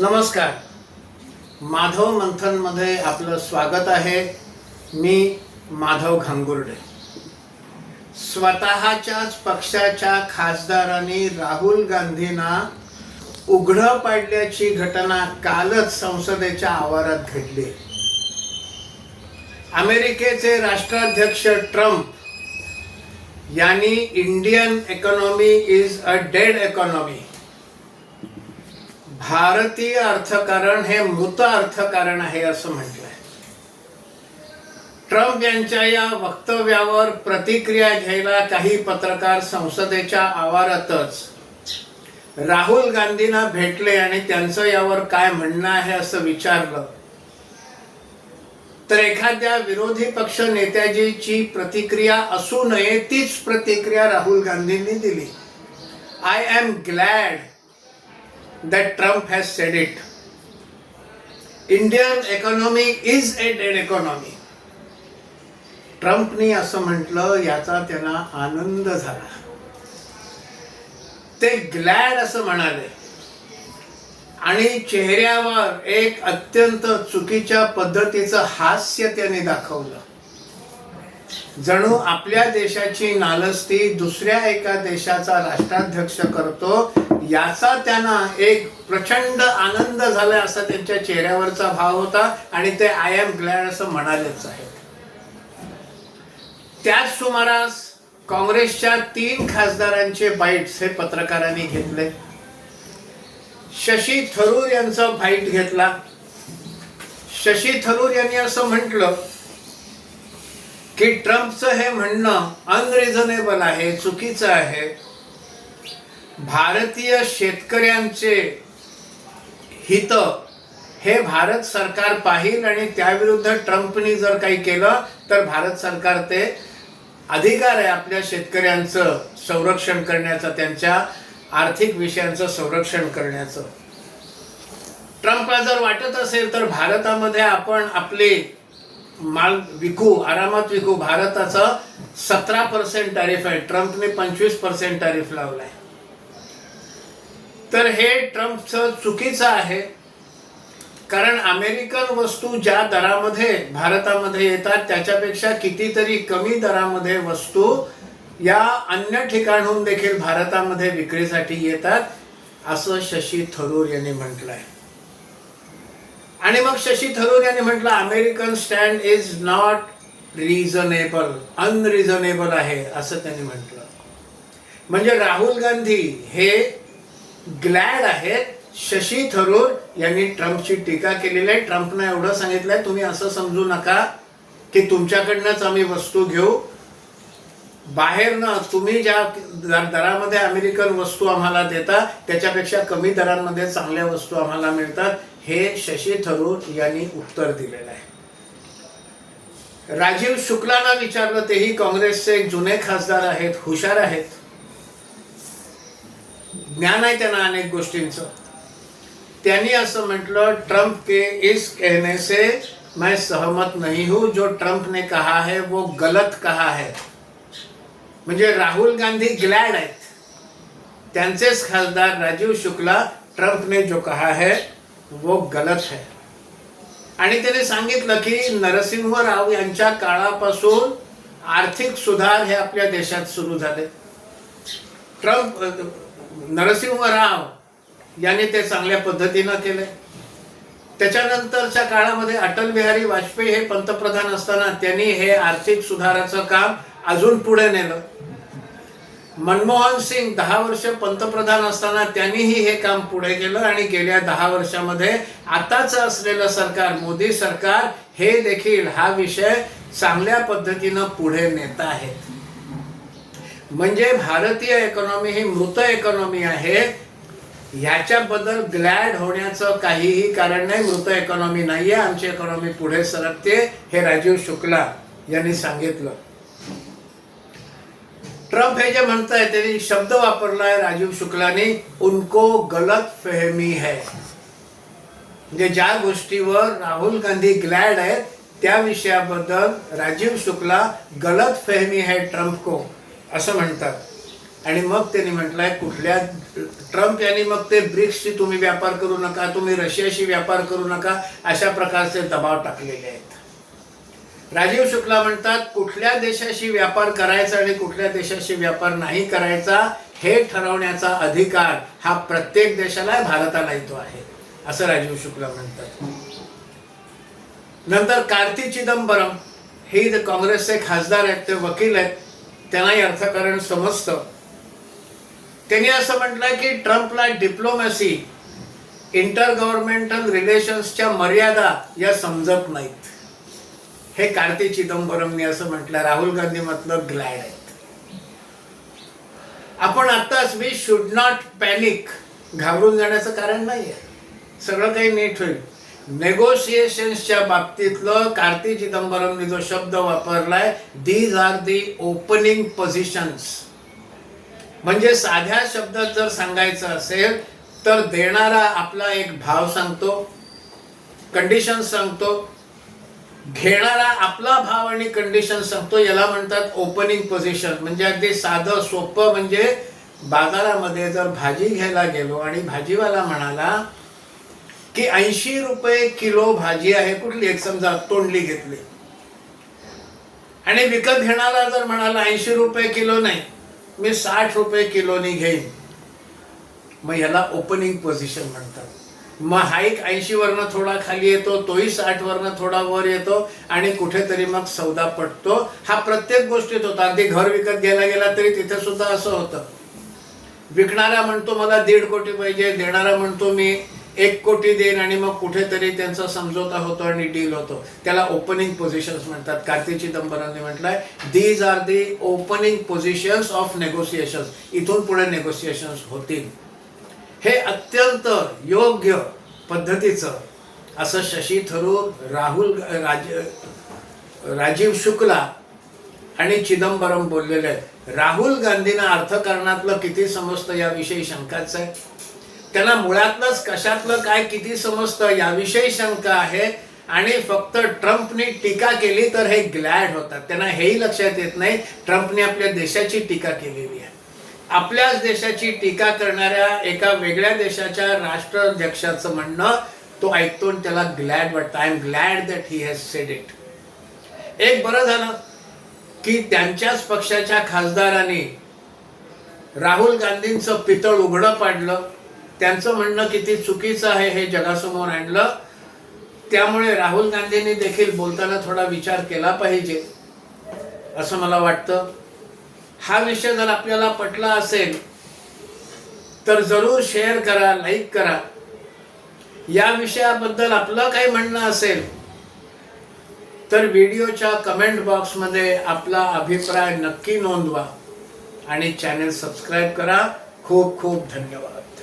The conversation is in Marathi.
नमस्कार. माधव मंथनमध्ये आपलं स्वागत आहे. मी माधव घांगुर्डे. स्वतःच्याच पक्षाच्या खासदारांनी राहुल गांधींना उघडं पाडल्याची घटना कालच संसदेच्या आवारात घडली. अमेरिकेचे राष्ट्राध्यक्ष ट्रम्प यांनी Indian economy is a dead economy भारतीय अर्थकारण हे मृत अर्थकारण आहे असं म्हटलंय. ट्रम्प यांच्या या वक्तव्यावर प्रतिक्रिया घ्यायला काही पत्रकार संसदेच्या आवारातच राहुल गांधींना भेटले आणि त्यांचं यावर काय म्हणणं आहे असं विचारलं. तर एखाद्या विरोधी पक्ष नेत्याजीची प्रतिक्रिया असू नये तीच प्रतिक्रिया राहुल गांधींनी दिली. I am glad that Trump has said it. Indian economy is a dead economy ट्रम्पनी असं म्हटलं याचा त्यांना आनंद झाला. ते ग्लॅड असं म्हणाले. आणि चेहऱ्यावर एक अत्यंत चुकीच्या पद्धतीचं हास्य त्याने दाखवलं. जणू आपल्या देशाची नालस्ती दुसऱ्या एका देशाचा राष्ट्राध्यक्ष करतो याचा त्यांना एक प्रचंड आनंद झाला असा त्यांच्या चेहऱ्यावरचा भाव होता आणि ते आय एम ग्लॅड असं म्हणालेच आहे त्याच सुमारास काँग्रेसच्या तीन खासदारांचे बाईट्स हे पत्रकारांनी घेतले. शशी थरूर यांचा बाईट घेतला. शशी थरूर यांनी असं म्हटलं की ट्रम्पचं हे म्हणणं अनरिझनेबल आहे चुकीचं आहे. भारतीय शेतकऱ्यांचे हित हे भारत सरकार पाहिल आणि त्याविरुद्ध ट्रम्पनी जर काही केलं तर भारत सरकार ते अधिकार आहे आपल्या शेतकऱ्यांचं संरक्षण करण्याचं त्यांच्या आर्थिक विषयांचं संरक्षण करण्याचं. ट्रम्पला जर वाटत असेल तर भारतामध्ये आपण आपले माल विकू आरामात विकू. भारताचं सतरा पर्सेंट टॅरिफ आहे. ट्रम्पने पंचवीस पर्सेंट टॅरिफ लावलाय. तर हे ट्रम्पचं चुकीचं आहे. कारण अमेरिकन वस्तू ज्या दरामध्ये भारतामध्ये येतात त्याच्यापेक्षा कितीतरी कमी दरामध्ये वस्तू या अन्य ठिकाणहून देखील भारतामध्ये विक्रीसाठी येतात असं शशी थरूर यांनी म्हटलंय. आणि मग शशी थरूर यांनी म्हटलं American stand is not reasonable unreasonable आहे असं त्यांनी म्हटलं. म्हणजे राहुल गांधी हे ग्लॅड आहेत शशी थरूर यांनी ट्रम्पची टीका केलेली आहे. ट्रम्पनं एवढं सांगितलंय तुम्ही असं समजू नका की तुमच्याकडनंच आम्ही वस्तू घेऊ. बाहेरनं तुम्ही ज्या दरामध्ये अमेरिकन वस्तू आम्हाला देता त्याच्यापेक्षा कमी दरांमध्ये चांगल्या वस्तू आम्हाला मिळतात हे शशी थरूर यांनी उत्तर दिलेलं आहे. राजीव शुक्लांना विचारलं तेही काँग्रेसचे एक जुने खासदार आहेत हुशार आहेत. ज्ञान आहे त्यांना अनेक गोष्टींचं. त्यांनी असं म्हटलं ट्रम्प के इस कहने से मैं सहमत नहीं हूँ. जो ट्रम्प ने कहा है वो गलत कहा है. म्हणजे राहुल गांधी ग्लॅड आहेत. त्यांचेच खासदार राजीव शुक्ला ट्रम्प ने जो कहा है वो गलत है. आणि त्याने सांगितलं की नरसिंह राव यांच्या काळापासून आर्थिक सुधार हे आपल्या देशात सुरू झाले. ट्रम्प नरसिंहराव यांनी ते चांगल्या पद्धतीनं केले त्याच्यानंतरच्या काळामध्ये अटल बिहारी वाजपेयी हे पंतप्रधान असताना त्यांनी हे आर्थिक सुधाराचं काम अजून पुढे नेलं. मनमोहन सिंग दहा वर्ष पंतप्रधान असताना त्यांनीही हे काम पुढे केलं आणि गेल्या दहा वर्षामध्ये आताच असलेलं सरकार मोदी सरकार हे देखील हा विषय चांगल्या पद्धतीनं पुढे नेत आहेत. म्हणजे भारतीय इकॉनॉमी ही मृत इकॉनॉमी आहे. ह्याच्याबद्दल ग्लॅड होण्याचं काहीही कारण नाही मृत इकॉनॉमी नाहीये. आमची इकॉनॉमी पुढे सरकते हे राजीव शुक्ला यांनी सांगितलं. ट्रम्प हे जे म्हणताय त्यांनी शब्द वापरला आहे राजीव शुक्लाने उनको गलत फेहमी है. म्हणजे ज्या गोष्टीवर राहुल गांधी ग्लॅड आहेत त्या विषयाबद्दल राजीव शुक्ला गलत फेहमी है ट्रम्प को. असं म्हणतात. आणि मग त्यांनी म्हटलंय कुठल्या ट्रम्प यांनी मग ते ब्रिक्सशी तुम्ही व्यापार करू नका तुम्ही रशियाशी व्यापार करू नका अशा प्रकारचे दबाव टाकलेले आहेत. राजीव शुक्ला म्हणतात कुठल्या देशाशी व्यापार करायचा आणि कुठल्या देशाशी व्यापार नाही करायचा हे ठरवण्याचा अधिकार हा प्रत्येक देशाला भारताला येतो आहे असं राजीव शुक्ला म्हणतात. नंतर कार्ती चिदंबरम हे काँग्रेसचे खासदार आहेत ते वकील आहेत त्यांनाही अर्थकारण समजतं. त्यांनी असं म्हटलं की ट्रम्पला डिप्लोमॅसी इंटर गव्हर्नमेंटल रिलेशन्सच्या मर्यादा या समजत नाहीत. हे कार्ती चिदंबरमने असं म्हटलं राहुल गांधी मतलब ग्लॅड आहेत. आपण आत्ताच वी शुड नॉट पॅनिक घाबरून जाण्याचं कारण नाही आहे सगळं काही नीट होईल. नेगोशिएशन्सच्या बाबतीतलं कार्ती चिदंबरमने जो शब्द वापरलाय these are the opening positions म्हणजे साध्या शब्दात जर सांगायचं असेल तर देणारा आपला एक भाव सांगतो कंडिशन सांगतो घेणारा आपला भाव आणि कंडिशन सांगतो याला म्हणतात ओपनिंग पोझिशन म्हणजे अगदी साधं सोपं म्हणजे बाजारामध्ये जर भाजी घ्यायला गेलो आणि भाजीवाला म्हणाला की ऐंशी रुपये किलो भाजी आहे कुठली? एक समजा तोंडली घेतली. आणि विकत घेणारा जर म्हणाला ऐंशी रुपये किलो नाही मी साठ रुपये किलोनी घेईन. मग याला ओपनिंग पोझिशन म्हणतात. मग हा एक ऐंशी वरनं थोडा खाली येतो तोही साठ वरनं थोडा वर येतो आणि कुठेतरी मग सौदा पटतो. हा प्रत्येक गोष्टीत होता. अगदी घर विकत घ्यायला गेला तरी तिथे सुद्धा असं होतं. विकणारा म्हणतो मला दीड कोटी पाहिजे. देणारा म्हणतो मी एक कोटी देईन आणि मग कुठेतरी त्यांचा समझोता होतो आणि डील होतो. त्याला ओपनिंग पोझिशन्स म्हणतात. कार्तिक चिदंबरांनी म्हटलंय these are the opening positions of negotiations इथून पुढे नेगोसिएशन्स होतील. हे अत्यंत योग्य पद्धतीचं असं शशी थरूर राहुल राज राजीव शुक्ला आणि चिदंबरम बोललेले आहेत. राहुल गांधींना अर्थकारणातलं किती समजतं याविषयी शंकाच आहे. त्यांना मुळातलंच कशातलं काय किती समजतं याविषयी शंका आहे. आणि फक्त ट्रम्पने टीका केली तर हे ग्लॅड होतात. त्यांना हेही लक्षात येत नाही ट्रम्पने आपल्या देशाची टीका केलेली आहे. आपल्याच देशाची टीका करणाऱ्या एका वेगळ्या देशाच्या राष्ट्राध्यक्षाचं म्हणणं तो ऐकतो आणि त्याला ग्लॅड वाटतं. I am glad that he has said it एक बरं झालं की त्यांच्याच पक्षाच्या खासदारांनी राहुल गांधींचं पितळ उघडं पाडलं. त्यांचं म्हणणं किती चुकीचं आहे हे जगासमोर आणलं. त्यामुळे राहुल गांधींनी देखील बोलताना थोडा विचार केला पाहिजे असं मला वाटतं. हा विषय जर आपल्याला पटला असेल तर जरूर शेअर करा लाईक करा. या विषयाबद्दल आपलं काही म्हणणं असेल तर व्हिडिओच्या कमेंट बॉक्समध्ये आपला अभिप्राय नक्की नोंदवा आणि चॅनेल सबस्क्राईब करा. खूप खूप धन्यवाद.